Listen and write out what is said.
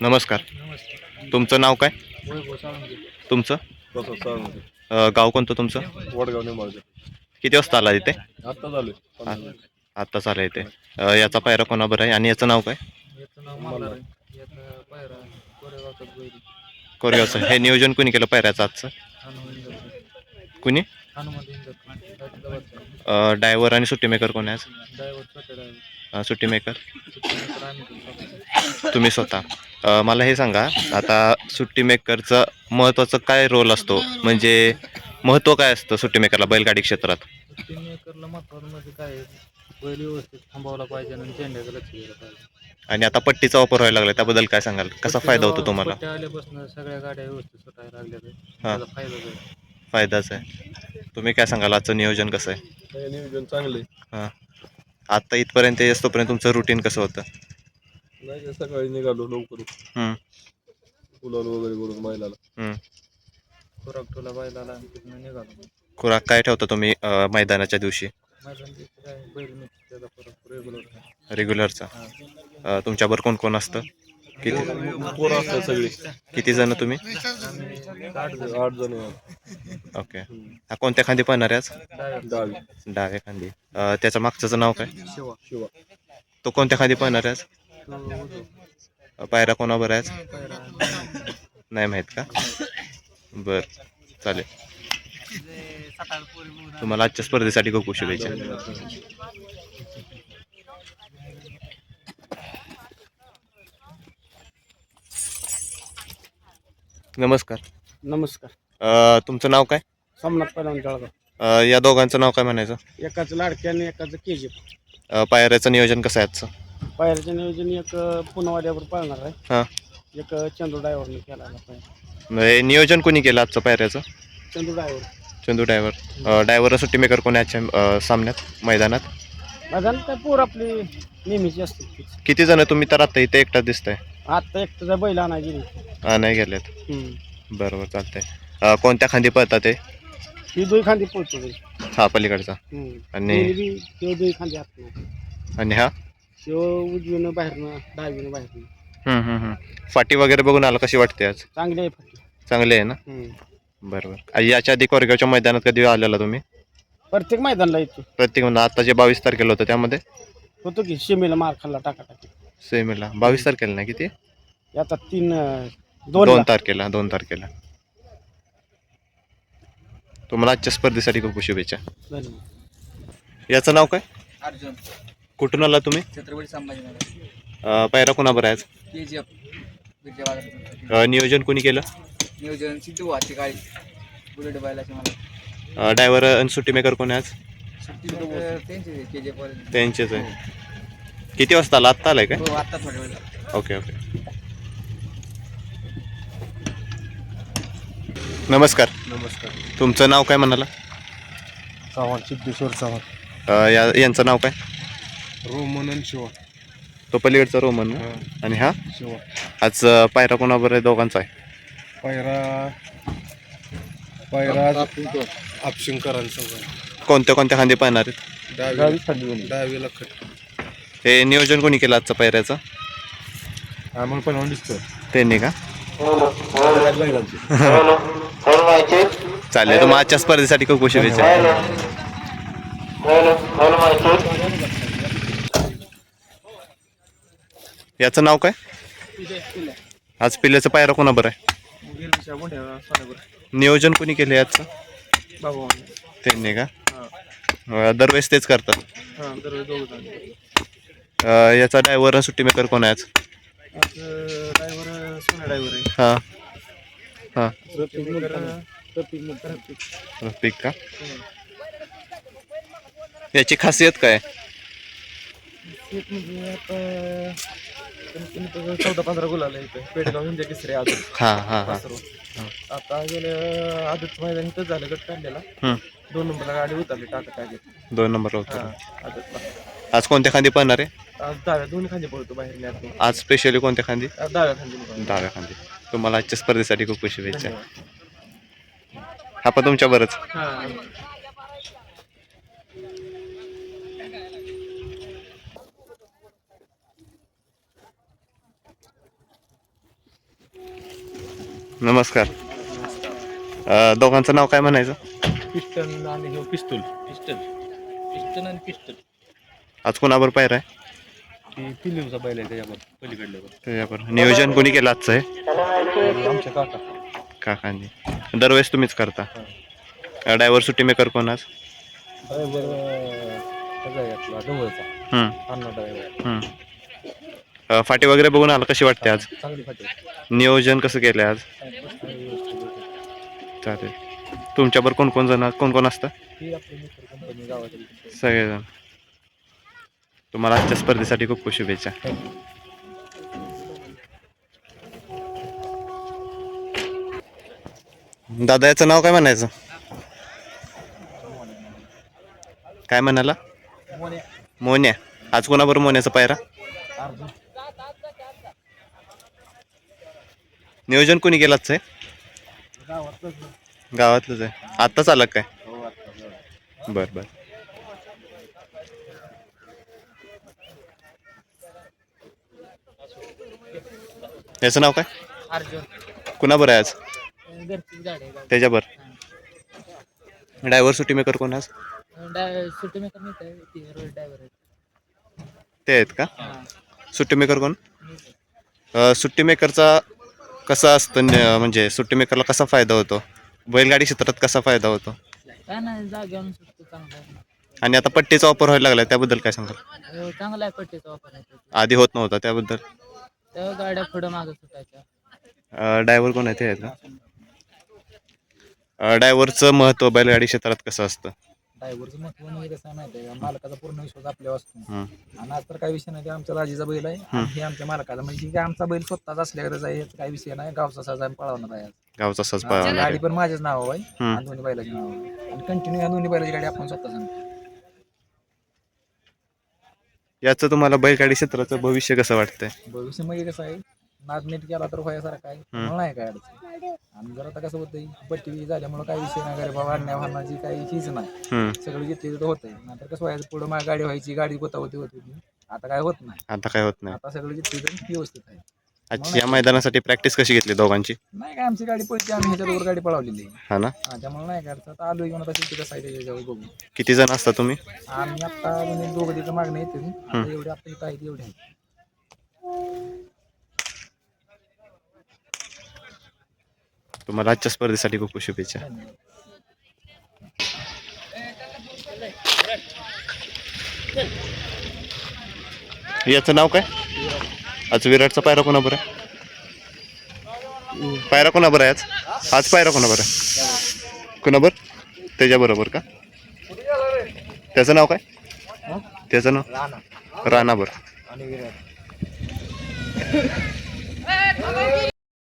नमस्कार. तुमचं नाव काय? तुमचं? अ, गाव कोणतं तुमचं? वडगाव किती वाजता आला इथे? आत्ता झाले आत्ताच आला इथे. अ, याचा पायरा कोणाबर आहे? आणि याचं नाव काय? कोरेगावचा. कोरेगावचं हे नियोजन कुणी केलं पायऱ्याचं आजचं? कुणी? डायव्हर आणि सुट्टी मेकर कोण आहे आज? ड्रायव्हर छोटे ड्रायव्हर. अ, सुट्टी मेकर? तुम्ही स्वतः? मला हे सांगा आता सुट्टी मेकरचं महत्त्वाचं काय रोल असतो? म्हणजे महत्त्व काय असतं सुट्टी मेकरला बैलगाडी क्षेत्रात? तीन एकरला महत्वाचं म्हणजे काय? आहे, बैल व्यवस्थित थांबवला पाहिजे आणि चेंड्याचं लक्ष पाहिजे. आणि आता पट्टीचा वापर व्हायला लागला त्याबद्दल काय सांगाल? कसा फायदा होतो तुम्हाला? पट्ट्या आल्यापासून सगळ्या गाड्या व्यवस्थित सुटायला लागल्या हां. त्याचा फायदा आहे. फायदाच आहे. तुम्ही काय सांगाल? आजचं नियोजन कसं आहे? नियोजन चांगले हां. आत्ता इथपर्यंत येतोपर्यंत तुमचं रुटीन कसं होतं? नाही सकाळी निघालो लवकर. फुलाल वगैरे करून बैलाला. खुराक टोला बैलाला आणि तिथनं निघालो. खुराक काय ठेवता तुम्ही अ, मैदानाच्या दिवशी? मैदान दिवशी काय बैल मिक्स त्याचा खुराक रेग्युलर आहे. रेग्युलरचा हां. अ, तुमच्याबरोबर कोण कोण असतं? किती पोरं असतात सगळी. किती जण तुम्ही? आम्ही आठ जण. आठ जण आहे. ओके. हा कोणत्या खांदी पाहणार आहे आज? डाव्या. खांदी. अ, त्याच्या मागचं नाव काय? शिवा. शिवा. तो कोणत्या खांदी पाहणार आहे आज? पायरा कोणावर आहे आज पायरा नाही माहीत का? बर चालेल. तुम्हाला आजच्या स्पर्धेसाठी खूप खूप शुभेच्छा. नमस्कार. नमस्कार. अ, तुमचं नाव काय? सोमनाथ पहिलवान जळगाव. अ, या दोघांचं नाव काय म्हणायचं? एकाचं लाडकी आणि एकाचं के जी अ, पायऱ्याचं नियोजन कसं आहे आजचं? पायरचं नियोजन एक पुनवाड्यावर पाळणार आहे. हां. एक चंदू ड्रायव्हरने केला पाहिजे म्हणजे नियोजन कोणी केलं आजचं पायऱ्याचं? Chandu driver Chandu driver driver सुट्टी मेकर कोणी आजच्या अ, सामन्यात मैदानात? माझ्या काय पोर आपली नेहमीची असते तीच. किती जण तुम्ही तर आता इथे एकटाच दिसताय? आत्ता एकटं बैल आणायची नाही. हा नाही गेलेत. हम्म. बरोबर चालतंय. अ, कोणत्या खांदी पळतात ते? ही दुई खांदी पोहोचतो बैल. हा पलीकडचा. आणि दुई खांदी आत आणि हा? उजवीनं बाहेरनं डावीनं बाहेरनं. हम्म, हम्म, हम्म. फाटी वगैरे बघून आलं कशी वाटते आज? चांगली आहे फक्त चांगली आहे ना? हम्म. बरोबर. याच्या आधी कोरगावच्या मैदानात कधी आलेला तुम्ही? प्रत्येक मैदानला येतो. प्रत्येक म्हणजे आता जे बावीस तारखेला होतं त्यामध्ये? होतो की शिमेला मार खाल्ला टाका टाकी सेमीला. बावीस तारखेला नाही किती? आता तीन अं, दोन दोन तारखेला दोन तारखेला. तुम्हाला आजच्या स्पर्धेसाठी खूप खूप शुभेच्छा. धन्यवाद. याचं नाव काय? अर्जुन. कुठून आला तुम्ही? छत्रपती संभाजीनगर. अ, पायरा कोणाबर आहे आज? के जी एफ विजयवाडा. अ, नियोजन कोणी केलं? नियोजन सिद्धू वाची काळी बुलेट बैलाची मला ड्रायव्हर आणि सुट्टी मेकर कोण आहे आज? सुट्टी त्यांची के जी एफ त्यांचेच आहे. किती वाजता आला? आत्ता आलाय काय? हो आत्ता थोड्या वेळ ओके ओके. नमस्कार. नमस्कार. तुमचं नाव काय म्हणाला? चव्हाण सिद्धेश्वर चव्हाण. अ, या यांचं नाव काय? रोमन आणि शिवा तो पलीकडचा रोमन ना? आणि हा शिवा आज अ, पायरा कोणाबर आहे दोघांचा आहे पायरा पायरा आपशिंकरांसंग कोणत्या कोणत्या खांदे पाहणार आहेत खट हे नियोजन कोणी केलं आजचं पायऱ्याचं आम्हाला पण दिसतो त्यांनी का चालेल तर मग आजच्या स्पर्धेसाठी खूप खूप शुभेच्छा याचं नाव काय? आज पिल्याचा पायरा कोणाबर आहे? नियोजन कोणी केलं याचं त्यांनी का? दरवेळेस तेच करतात. याचा ड्रायव्हर सुट्टी मेकर कोण आहे आज? हां. हां. रफिक का? याची खासियत काय? कमीत कमी चौदा पंधरा गुलाल आहे इथं पेडगाव हिंदी तिसरे आदत. हां हां हां. वासरू. आता गेल्या आदत मैदान इथंच झालं गट काढलेला. हम्म. दोन नंबरला गाडी उतरली टाटा टाकीत दोन नंबर हा होतं आदतला आज कोणत्या खांदी पाहणार आहे? आज डाव्या दोन्ही खांदे पळतो बाहेर न्यातो आज स्पेशली कोणत्या खांदी? आज डाव्या खांदे. डाव्या खांदी. तुम्हाला आजच्या स्पर्धेसाठी खूप शुभेच्छा. धन्यवाद. हा पण तुमच्या बरंच. हा. नमस्कार. अ, दोघांचं नाव काय म्हणायचं? पिस्टन आणि हे पिस्तूल. पिस्टल पिस्टन आणि पिस्टल आज कोणाबर पायर आहे? ती पिलीवचा बैल आहे त्याच्यावर नियोजन कोणी केलं आजचं आहे आमच्या काका. काकांनी. दरवेळेस तुम्हीच करता. ड्रायव्हर सुट्टी मेकर कोण आज? ड्रायव्हर त्याचा आहे आपला जवळचा. हम्म, अण्णा ड्रायव्हर. हम्म. अ, फाटी वगैरे बघून आला कशी वाटते आज? चांगली फाटी नियोजन कसं केलं आज? चालेल. तुमच्यावर कोण कोण जण कोण कोण असतं? ही आपली मित्र कंपनी गावातील. सगळेजण. तुम्हाला आजच्या स्पर्धेसाठी खूप खूप शुभेच्छा. दादा याचं नाव काय म्हणायचं? काय म्हणाला? मोन्या. आज कोणाबरोबर मोन्याचा पायरा? नियोजन कोणी केलं आजचं आहे गावातलंच आहे. आत्ताच आलं काय? बर बर. याचं नाव काय? अर्जुन. कुणाबर आहे आज? त्याच्यावर. ड्रायव्हर सुट्टी मेकर कोण आज? ती आहेत का? सुट्टी मेकर कोण? सुट्टी मेकरचा कसा असतं न- म्हणजे सुट्टी मेकरला कसा फायदा होतो? बैलगाडी क्षेत्रात कसा फायदा होतो? काय नाही जागेवर सुटतो चांगला आहे. आणि आता पट्टीचा वापर व्हायला लागला त्याबद्दल काय सांगाल? हो, चांगला आहे पट्टीचा वापर आहे. त्याचा. आधी होत नव्हता त्याबद्दल? तेव्हा गाड्या पुढं मागं सुटायच्या. ड्रायव्हर कोण आहे ते आहेत का ड्रायव्हरचं महत्त्व बैलगाडी क्षेत्रात कसं असतं? ड्रायव्हरचं महत्त्व म्हणजे कसं आहे माहिती आहे का? मालकाचा पूर्ण विश्वास आपल्यावर असतो. हं. आणि आज तर काही विषय नाही ते आमच्या राजीचा बैल आहे. आणि हे आमच्या मालकाचा. म्हणजे की आमचा बैल स्वतःच असल्यावरच आहे याचा काही विषय नाही. गावचा साज आम्ही पळवणार आहे आज. गावचा सज पळवणार गाडी पण माझ्याच नाव आहे. हं. आणि दोन्ही बैलाची नाव आहे. आणि कंटिन्यू या दोन्ही बैलाची गाडी आपण स्वतः सांगतो. याचं तुम्हाला बैलगाडी क्षेत्राचं भविष्य कसं वाटतंय? भविष्य म्हणजे कसं आहे नाद नीट केला तर व्हायसारखं आहे. मला नाही काय अडचण. आणि जर आता कसं होतं पट्टी झाल्यामुळे काही विषय नाही गरीबा वाढण्या वाहनाची काही चीज नाही. सगळं जिथे तिथं होतंय. नाहीतर कसं व्हायचं पुढं माझी गाडी व्हायची गाडी होता होती. आता काय होत नाही. आता काय होत नाही. आता सगळं जिथे तिथं व्यवस्थित आहे. या मैदानासाठी प्रॅक्टिस कशी घेतली दोघांची? नाही काय आमची गाडी पळते आम्ही ह्याच्यावर गाडी पळवलेली आहे. हा ना? त्यामुळे नाही काय. आता आलो घेऊन आता शिकतो कसं आहे त्याच्यावर बघू. किती जण असता तुम्ही? आम्ही आता म्हणजे दोघं तिथं मागणी येते आता एवढे आपल्या इथं एवढे आहेत. तुम्हाला आजच्या स्पर्धेसाठी खूप खूप शुभेच्छा. याचं नाव काय? आज विराटचा पायरा कोणाबर आहे? पायरा कोणाबर आहे आज? आज पायरा कोणाबर आहे? कोणाबर त्याच्याबरोबर का? त्याचं नाव काय? त्याचं नाव? राणा. राणाबर आणि विराट.